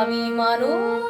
আমি মানুষ।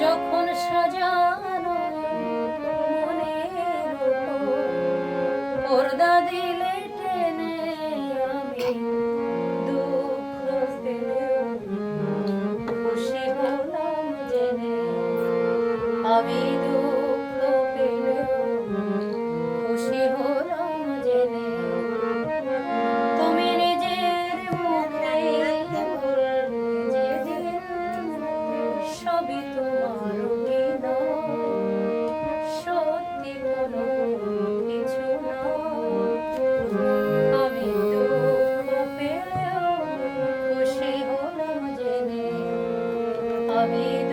যখন সাজানো মনের পর্দা দিলে টেনে আমি দুঃখ দিলে খুশি হলাম জেনে। আমি glory.